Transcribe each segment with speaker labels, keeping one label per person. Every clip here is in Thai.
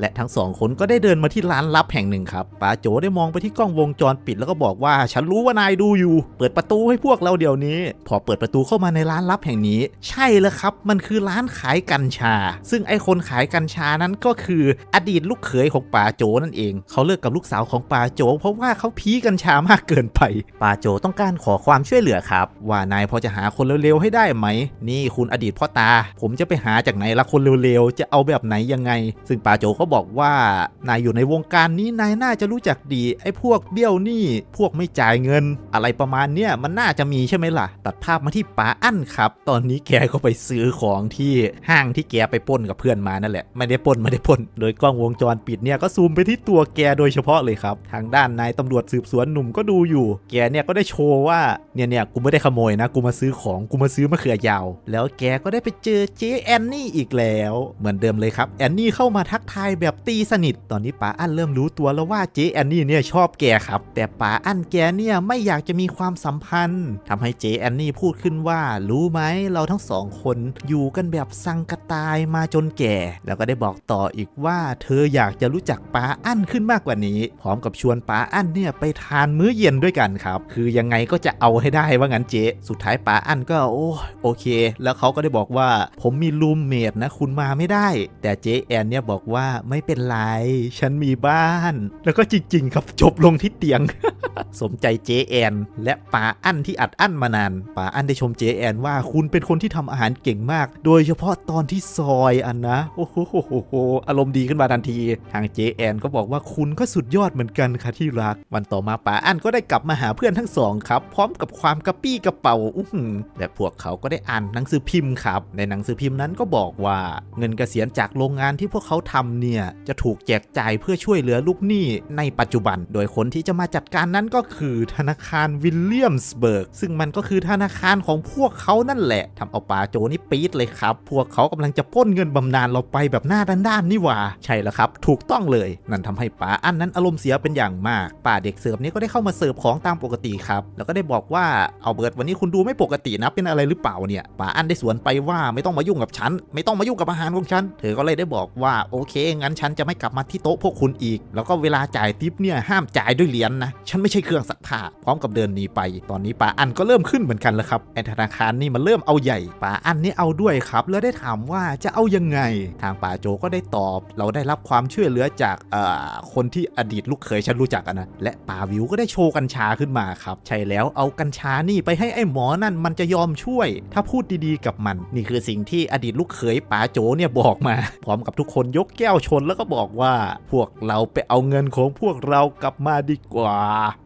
Speaker 1: และทั้งสองคนก็ได้เดินมาที่ร้านลับแห่งหนึ่งครับป๋าโจได้มองไปที่กล้องวงจรปิดแล้วก็บอกว่า ฉันรู้ว่านายดูอยู่ เปิดประตูให้พวกเราเดี๋ยวนี้ พอเปิดประตูเข้ามาในร้านลับแห่งนี้ ใช่แล้วครับ มันคือร้านขายกัญชา ซึ่งไอ้คนขายกัญชานั้นก็คืออดีตลูกเขยของป๋าโจนั่นเอง เขาเลิกกับลูกสาวของป๋าโจ เพราะว่าเขาพีกัญชามากเกินไปป๋าโจต้องการขอความช่วยเหลือครับ ว่านายพอจะหาคนเร็วๆให้ได้ไหม นี่คุณอดีตพ่อตา ผมจะไปหาจากไหนละคนเร็วๆจะเอาแบบไหนยังไง ซึ่งป๋าโจก็บอกว่านายอยู่ในวงการนี้นายน่าจะรู้จักดีไอ้พวกเบี้ยวหนี้พวกไม่จ่ายเงิน อะไรประมาณเนี้ยมันน่าจะมีใช่ไหมล่ะ ตัดภาพมาที่ป๋าอั้นครับ ตอนนี้แกก็ไปซื้อของที่ห้างที่แกไปป้นกับเพื่อนมานั่นแหละไม่ได้ป้นไม่ได้ป้น โดยกล้องวงจรปิดเนี่ยก็ซูมไปที่ตัวแกโดยเฉพาะเลยครับ ทางด้านนายตำรวจสืบสวนหนุ่มก็ดูอยู่ แกเนี่ยก็ได้โชว์ว่าเนี่ยเนี่ยกูไม่ได้ขโมยนะกูมาซื้อของกูมาซื้อมะเขือยาว แล้วแกก็ได้ไปเจอเจ๊แอนนี่อีกแล้ว เหมือนเดิมเลยครับแอนนี่เข้ามาทักทายายแบบตีสนิท ตอนนี้ป๋าอั้นเริ่มรู้ตัวแล้วว่าเจ๊แอนนี่เนี่ยชอบแกครับ แต่ป๋าอั้นแกเนี่ยไม่อยากจะมีความสัมพันธ์ทำให้เจ๊แอนนี่พูดขึ้นว่า รู้ไหมเราทั้งสองคนอยู่กันแบบสังกะตายมาจนแก่ แล้วก็ได้บอกต่ออีกว่า เธออยากจะรู้จักป๋าอั้นขึ้นมากกว่านี้ พร้อมกับชวนป๋าอั้นเนี่ยไปทานมื้อเย็นด้วยกันครับ คือยังไงก็จะเอาให้ได้ว่างั้นเจ๊สุดท้ายป๋าอั้นก็โอ้โอเค แล้วเขาก็ได้บอกว่า ผมมีรูมเมทนะคุณมาไม่ได้ แต่เจ๊แอนเนี่ยบอกว่าไม่เป็นไร ฉันมีบ้าน แล้วก็จริง ๆ ครับจบลงที่เตียง สมใจเจแอนและป๋าอั้นที่อัดอั้นมานานป๋าอั้นได้ชมเจแอนว่าคุณเป็นคนที่ทำอาหารเก่งมาก โดยเฉพาะตอนที่ซอยอันนะ โอ้โหโหโหอารมณ์ดีขึ้นมาทันที ทางเจแอนก็บอกว่าคุณก็สุดยอดเหมือนกันค่ะที่รัก วันต่อมาป๋าอั้นก็ได้กลับมาหาเพื่อนทั้งสองครับ พร้อมกับความกระปี้กระเป๋าอื้และพวกเขาก็ได้อ่านหนังสือพิมพ์ครับ ในหนังสือพิมพ์นั้นก็บอกว่าเงินเกษียณจากโรงงานที่พวกเขาทำเนี่ยจะถูกแจกจ่ายเพื่อช่วยเหลือลูกหนี้ในปัจจุบัน โดยคนที่จะมาจัดการนั้นก็คือธนาคารวิลเลียมสเบิร์กซึ่งมันก็คือธนาคารของพวกเขานั่นแหละทำเอาป๋าโจนี่ปี๊ดเลยครับ พวกเขากำลังจะป้นเงินบำนาญเราไปแบบหน้าด้านๆนี่หว่า ใช่แล้วครับ ถูกต้องเลย นั่นทำให้ป๋าอันนั้นอารมณ์เสียเป็นอย่างมากป๋าเด็กเสิร์ฟนี่ก็ได้เข้ามาเสิร์ฟของตามปกติครับแล้วก็ได้บอกว่าเอาเบิร์ดวันนี้คุณดูไม่ปกตินะเป็นอะไรหรือเปล่าเนี่ยป๋าอันได้สวนไปว่าไม่ต้องมายุ่งกับฉัน ไม่ต้องมายุ่งกับอาหารของฉัน เธอก็เลยได้บอกว่าโอเคงั้นฉันจะไม่กลับมาที่โต๊ะพวกคุณอีก แล้วก็เวลาจ่ายทิปเนี่ยห้ามจ่ายด้วยเหรียญนนะ ฉันไม่ใช่เครื่องซักผ้า พร้อมกับเดินหนีไป ตอนนี้ป๋าอันก็เริ่มขึ้นเหมือนกันแล้วครับไอธนาคารนี่มันเริ่มเอาใหญ่ป๋าอันนี่เอาด้วยครับ แล้วได้ถามว่าจะเอายังไง ทางป๋าโจก็ได้ตอบ เราได้รับความช่วยเหลือจากเอ่อคนที่อดีตลูกเขยฉันรู้จักนะ และป๋าวิวก็ได้โชว์กัญชาขึ้นมาครับ ใช่แล้วเอากัญชานี่ไปให้ไอ้หมอนั่นมันจะยอมช่วย ถ้าพูดดีๆกับมัน นี่คือสิ่งที่อดีตลูกเขยป๋าโจเนี่ยบอกมา พร้อมกับทุกคนยกแก้วชนแล้วก็บอกว่าพวกเราไปเอาเงินของพวกเรากลับมาดีกว่า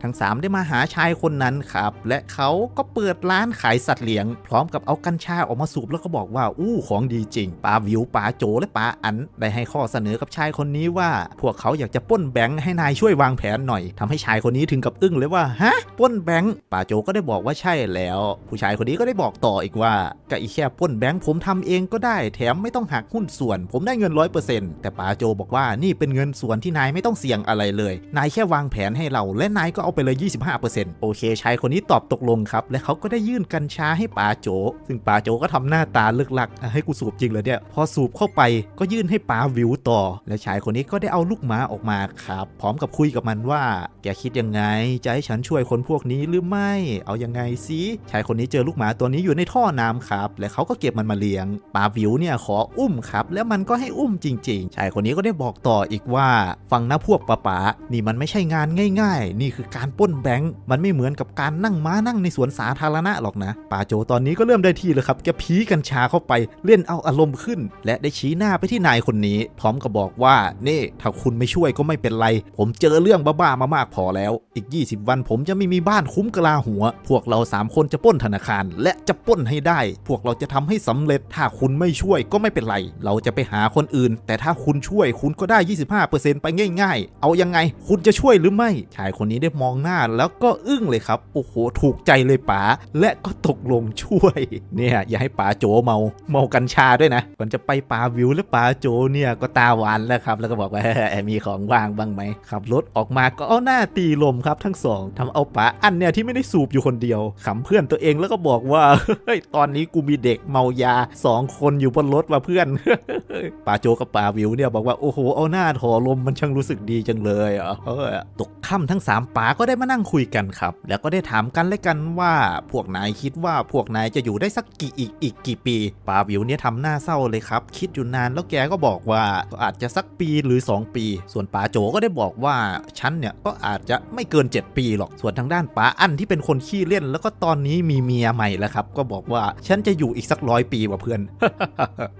Speaker 1: ทั้งสามได้มาหาชายคนนั้นครับ และเขาก็เปิดร้านขายสัตว์เลี้ยง พร้อมกับเอากัญชาออกมาสูบแล้วก็บอกว่าอู้ของดีจริงป๋าวิวป๋าโจและป๋าอันได้ให้ข้อเสนอกับชายคนนี้ว่า พวกเขาอยากจะป้นแบงค์ให้นายช่วยวางแผนหน่อยทำให้ชายคนนี้ถึงกับอึ้งเลยว่าฮะป้นแบงค์ป๋าโจก็ได้บอกว่าใช่แล้ว ผู้ชายคนนี้ก็ได้บอกต่ออีกว่าก็อีแค่ป้นแบงค์ผมทำเองก็ได้แถมไม่ต้องหักหุ้นส่วน ผมได้เงินร้อยเปอร์เซ็นต์แต่ป๋าโจบอกว่านี่เป็นเงินส่วนที่นายไม่ต้องเสี่ยงอะไรเลย นายแค่วางแผนให้เรา และนายก็เอาไปเลย 25%โอเคชายคนนี้ตอบตกลงครับ และเขาก็ได้ยื่นกัญชาให้ป๋าโจ ซึ่งป๋าโจก็ทำหน้าตาเลิกลัก ให้กูสูบจริงเลยเนี่ย พอสูบเข้าไปก็ยื่นให้ป๋าวิวต่อ และชายคนนี้ก็ได้เอาลูกหมาออกมาครับ พร้อมกับคุยกับมันว่า แกคิดยังไง จะให้ฉันช่วยคนพวกนี้หรือไม่ เอายังไงสิชายคนนี้เจอลูกหมาตัวนี้อยู่ในท่อน้ำครับ และเขาก็เก็บมันมาเลี้ยงป๋าวิวเนี่ยขออุ้มครับ แล้วมันก็ให้อุ้มจริงๆชายคนนี้ก็ได้บอกต่ออีกว่าฟังนะพวกป๋าป๋านี่มันไม่ใช่งานง่าย ๆ นี่คือการป้นแบงค์มันไม่เหมือนกับการนั่งม้านั่งในสวนสาธารณะหรอกนะป๋าโจตอนนี้ก็เริ่มได้ที่เลยครับแกพีกัญชาเข้าไปเล่นเอาอารมณ์ขึ้น และได้ชี้หน้าไปที่นายคนนี้ พร้อมกับบอกว่านี่ถ้าคุณไม่ช่วยก็ไม่เป็นไร ผมเจอเรื่องบ้าๆมามากพอแล้ว อีก 20 วันผมจะไม่มีบ้านคุ้มกะลาหัว พวกเราสามคนจะป้นธนาคาร และจะป้นให้ได้ พวกเราจะทำให้สำเร็จถ้าคุณไม่ช่วยก็ไม่เป็นไร เราจะไปหาคนอื่น แต่ถ้าคุณณช่วย คุณก็ได้ 25%ไปง่าย ๆ เอายังไง คุณจะช่วยหรือไม่ ชายคนนี้ได้มองหน้าแล้วก็อึ้งเลยครับ โอ้โห ถูกใจเลยป๋า และก็ตกลงช่วย เนี่ย อย่าให้ป๋าโจเมา เมากัญชาด้วยนะ ก่อนจะไปป๋าวิวและป๋าโจเนี่ยก็ตาหวานแล้วครับ แล้วก็บอกว่ามีของว่างบ้างไหมขับรถออกมาก็เอาหน้าตีลมครับทั้งสองทำเอาป๋าอันเนี่ยที่ไม่ได้สูบอยู่คนเดียวขำเพื่อนตัวเองแล้วก็บอกว่าเฮ้ยตอนนี้กูมีเด็กเมายาสองคนอยู่บนรถว่ะเพื่อนป๋าโจกับป๋าวิวเนี่ยเนี่ยบอกว่าโอ้โหเอาหน้าถอลมมันช่างรู้สึกดีจังเลยอะเอตกค่ำทั้งสามป๋าก็ได้มานั่งคุยกันครับ แล้วก็ได้ถามกันและกันว่าพวกนายคิดว่าพวกนายจะอยู่ได้สักกี่อีกอีกกี่ปีป๋าวิวเนี่ยทำหน้าเศร้าเลยครับ คิดอยู่นานแล้วแกก็บอกว่าก็อาจจะสักปีหรือ 2 ปี ส่วนป๋าโจก็ได้บอกว่าฉันเนี่ยก็อาจจะไม่เกิน 7 ปีหรอกส่วนทางด้านป๋าอั้นที่เป็นคนขี้เล่น แล้วก็ตอนนี้มีเมียใหม่แล้วครับก็บอกว่าฉันจะอยู่อีกสักร้อยปีว่ะเพื่อน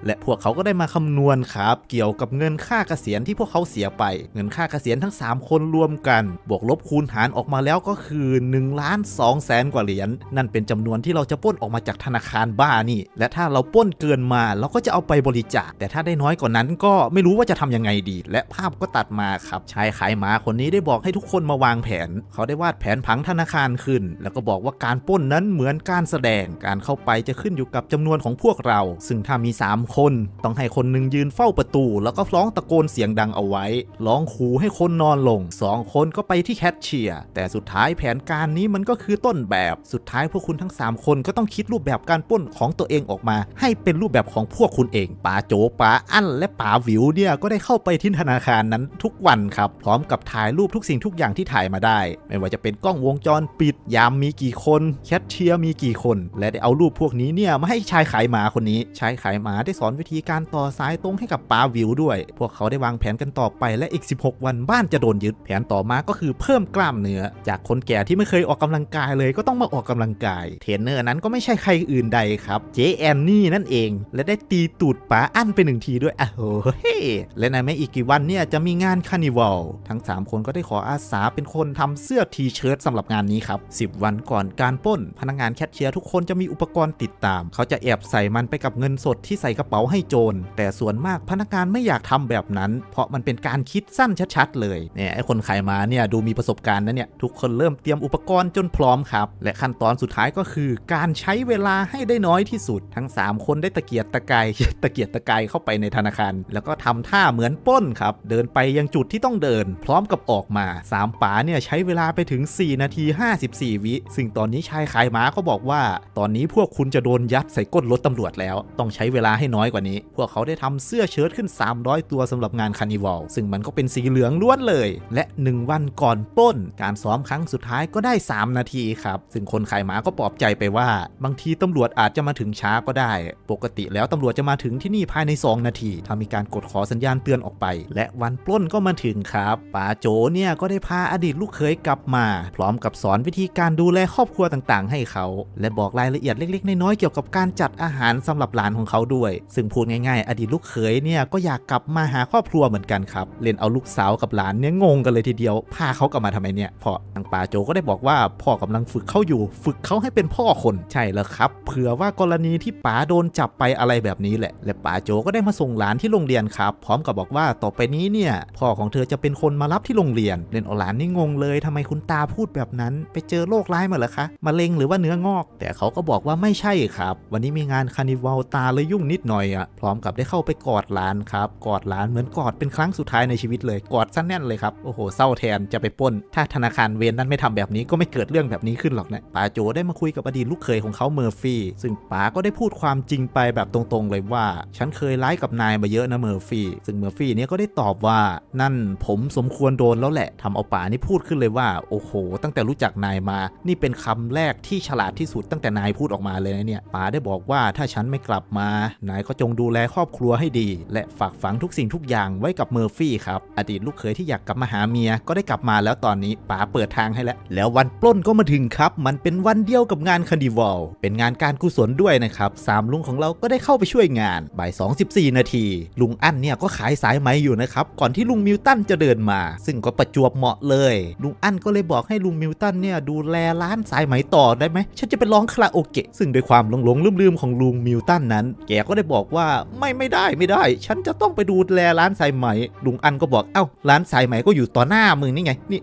Speaker 1: และพวกเขาก็ได้มาคำนวณครับ เกี่ยวกับเงินค่าเกษียณที่พวกเขาเสียไป เงินค่าเกษียณทั้ง 3 คนรวมกัน บวกลบคูณหารออกมาแล้วก็คือ1ล้าน2แสนกว่าเหรียญนั่นเป็นจำนวนที่เราจะป้นออกมาจากธนาคารบ้านี่ และถ้าเราป้นเกินมาเราก็จะเอาไปบริจาค แต่ถ้าได้น้อยกว่านั้นก็ไม่รู้ว่าจะทำยังไงดี และภาพก็ตัดมาครับชายขายหมาคนนี้ได้บอกให้ทุกคนมาวางแผน เขาได้วาดแผนผังธนาคารขึ้น แล้วก็บอกว่าการป้นนั้นเหมือนการแสดงการเข้าไปจะขึ้นอยู่กับจำนวนของพวกเรา ซึ่งถ้ามี 3 คน ต้องให้คนหนึ่งยืนเฝ้าประตูแล้วก็ร้องตะโกนเสียงดังเอาไว้ ร้องขู่ให้คนนอนลง 2 คนก็ไปที่แคชเชียร์ แต่สุดท้ายแผนการนี้มันก็คือต้นแบบ สุดท้ายพวกคุณทั้ง 3 คนก็ต้องคิดรูปแบบการปล้นของตัวเองออกมา ให้เป็นรูปแบบของพวกคุณเอง ป๋าโจป๋าอั้นและป๋าวิวเนี่ยก็ได้เข้าไปที่ธนาคารนั้นทุกวันครับ พร้อมกับถ่ายรูปทุกสิ่งทุกอย่างที่ถ่ายมาได้ ไม่ว่าจะเป็นกล้องวงจรปิด ยามมีกี่คนแคชเชียร์มีกี่คน และได้เอารูปพวกนี้เนี่ยมาให้ชายขายหมาคนนี้ ชายขายหมาได้สอนวิธีการต่อสายตรงให้กับป๋าวิวด้ด้วย พวกเขาได้วางแผนกันต่อไปและอีก 16 วันบ้านจะโดนยึด แผนต่อมาก็คือเพิ่มกล้ามเนื้อ จากคนแก่ที่ไม่เคยออกกำลังกายเลยก็ต้องมาออกกำลังกาย เทรนเนอร์นั้นก็ไม่ใช่ใครอื่นใดครับ เจแอนนี่นั่นเอง และได้ตีตูดป๋าอั้นไปหนึ่งทีด้วยอะโหเฮ้และในไม่อีกกี่วันเนี่ยจะมีงานคานิวัลทั้ง 3 คนก็ได้ขออาสาเป็นคนทำเสื้อทีเชิ้ตสำหรับงานนี้ครับ 10 วันก่อนการป้น พนักงานแคชเชียร์ทุกคนจะมีอุปกรณ์ติดตาม เขาจะแอบใส่มันไปกับเงินสดที่ใส่กระเป๋าให้โจรแต่ส่วนมากพนักงานไม่อยากากทำแบบนั้น เพราะมันเป็นการคิดสั้นชัดๆ เลยเนี่ยไอ้คนขายมาเนี่ยดูมีประสบการณ์นะเนี่ยทุกคนเริ่มเตรียมอุปกรณ์จนพร้อมครับ และขั้นตอนสุดท้ายก็คือ การใช้เวลาให้ได้น้อยที่สุด ทั้ง 3 คนได้ตะเกียกตะกายตะเกียกตะกายเข้าไปในธนาคาร แล้วก็ทำท่าเหมือนป้นครับ เดินไปยังจุดที่ต้องเดิน พร้อมกับออกมาสามป๋าเนี่ยใช้เวลาไปถึง 4 นาที 54 วิซึ่งตอนนี้ชายขายหมาก็บอกว่า ตอนนี้พวกคุณจะโดนยัดใส่ก้นรถตำรวจแล้ว ต้องใช้เวลาให้น้อยกว่านี้ พวกเขาได้ทำเสื้อเชิ้ตขึ้น300 ตัวสำหรับงานคานิวัลซึ่งมันก็เป็นสีเหลืองล้วนเลย และ 1 วันก่อนปล้น การซ้อมครั้งสุดท้ายก็ได้ 3 นาทีครับ ซึ่งคนขายหมาก็ปลอบใจไปว่า บางทีตำรวจอาจจะมาถึงช้าก็ได้ ปกติแล้วตำรวจจะมาถึงที่นี่ภายใน 2 นาที ถ้ามีการกดขอสัญญาณเตือนออกไป และวันปล้นก็มาถึงครับป๋าโจเนี่ยก็ได้พาอดีตลูกเขยกลับมา พร้อมกับสอนวิธีการดูแลครอบครัวต่างๆ ให้เขา และบอกรายละเอียดเล็ก ๆ น้อยๆเกี่ยวกับการจัดอาหารสำหรับหลานของเขาด้วย ซึ่งพูดง่ายๆ อดีตลูกเขยเนี่ยก็อยากกลับมาหาครอบครัวเหมือนกันครับเล่นเอาลูกสาวกับหลานเนี่ยงงกันเลยทีเดียวพาเขากลับมาทำไมเนี่ยพราะทางป๋าโจก็ได้บอกว่าพ่อกำลังฝึกเขาอยู่ ฝึกเขาให้เป็นพ่อคนใช่แล้วครับ เผื่อว่ากรณีที่ป๋าโดนจับไปอะไรแบบนี้แหละ และป๋าโจก็ได้มาส่งหลานที่โรงเรียนครับ พร้อมกับบอกว่าต่อไปนี้เนี่ยพ่อของเธอจะเป็นคนมารับที่โรงเรียนเล่นเอาหลานนี่งงเลยทำไมคุณตาพูดแบบนั้น ไปเจอโรคร้ายมาเหรอคะมะเร็งหรือว่าเนื้องอก แต่เขาก็บอกว่าไม่ใช่ครับ วันนี้มีงานคาร์นิวัลตาเลยยุ่งนิดหน่อยอะพร้อมกับได้เข้าไปกอดหลานครับกอดหลานเหมือนกอดเป็นครั้งสุดท้ายในชีวิตเลยกอดซะแน่นเลยครับโอ้โหเศร้าแทนจะไปป้น ถ้าธนาคารเวนนั้นไม่ทำแบบนี้ก็ไม่เกิดเรื่องแบบนี้ขึ้นหรอกนะป๋าโจได้มาคุยกับอดีตลูกเขยของเขาเมอร์ฟี่ซึ่งป๋าก็ได้พูดความจริงไปแบบตรงๆเลยว่า ฉันเคยไล่กับนายมาเยอะนะเมอร์ฟี่ซึ่งเมอร์ฟี่เนี่ยก็ได้ตอบว่านั่นผมสมควรโดนแล้วแหละทำเอาป๋านี่พูดขึ้นเลยว่าโอ้โห ตั้งแต่รู้จักนายมา นี่เป็นคำแรกที่ฉลาดที่สุดตั้งแต่นายพูดออกมาเลยนะเนี่ยป๋าได้บอกว่าถ้าฉันไม่กลับมา นายก็จงดูแลครอบครัวให้ดี และฝากฝังทุกสิ่งทุกอย่างไว้กับเมอร์ฟี่ครับ อดีตลูกเขยที่อยากกลับมาหาเมียก็ได้กลับมาแล้วตอนนี้ป๋าเปิดทางให้แล้ว แล้ววันปล้นก็มาถึงครับ มันเป็นวันเดียวกับงานคาร์นิวัลเป็นงานการกุศลด้วยนะครับสามลุงของเราก็ได้เข้าไปช่วยงานบ่าย2 14 นาที ลุงอั้นเนี่ยก็ขายสายไหมอยู่นะครับก่อนที่ลุงมิวตันจะเดินมา ซึ่งก็ประจวบเหมาะเลย ลุงอั้นก็เลยบอกให้ลุงมิวตันเนี่ยดูแลร้านสายไหมต่อได้ไหมฉันจะไปร้องคาราโอเกะซึ่งด้วยความหลงหลงลืมๆของลุงมิวตันนั้น แกก็ได้บอกว่าไม่ไม่ได้ไม่ได้ ฉันจะต้องไปดูแลร้านสายไหมลุงอันก็บอกเอ้าร้านสายไหมก็อยู่ต่อหน้ามึงนี่ไงนี่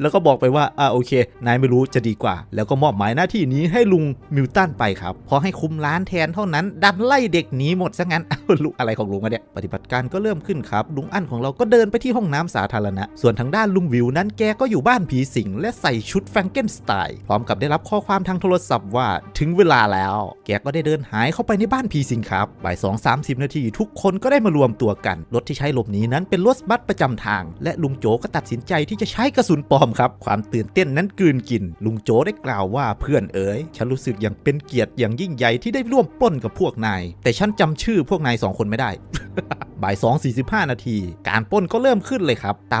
Speaker 1: แล้วก็บอกไปว่า อ่าโอเค นายไม่รู้จะดีกว่า แล้วก็มอบหมายหน้าที่นี้ให้ลุงมิวตันไปครับพอให้คุมร้านแทนเท่านั้น ดันไล่เด็กหนีหมดซะงั้นอ้าลุงอะไรของลุงอะเนี่ย ปฏิบัติการก็เริ่มขึ้นครับ ลุงอั้นของเราก็เดินไปที่ห้องน้ำสาธารณะ ส่วนทางด้านลุงวิวนั้นแกก็อยู่บ้านผีสิง และใส่ชุดแฟรงเกนสไตล์พร้อมกับได้รับข้อความทางโทรศัพท์ว่าถึงเวลาแล้ว แกก็ได้เดินหายเข้าไปในบ้านผีสิงครับบ่ายสองสามสิบนาทีทุกคนก็ได้มารวมตัวกันรถที่ใช้หลบหนีนั้นเป็นรถบัสประจำทาง และลุงโจก็ตัดสินใจที่จะใช้กระสุนปลอมครับ ความตื่นเต้นนั้นกลืนกิน ลุงโจได้กล่าวว่าเพื่อนเอ๋ยฉันรู้สึกอย่างเป็นเกียรติอย่างยิ่งใหญ่ที่ได้ร่วมปล้นกับพวกนาย แต่ฉันจำชื่อพวกนายสองคนไม่ได้บ่าย2 45 นาที การปล้นก็เริ่มขึ้นเลยครับ ตาม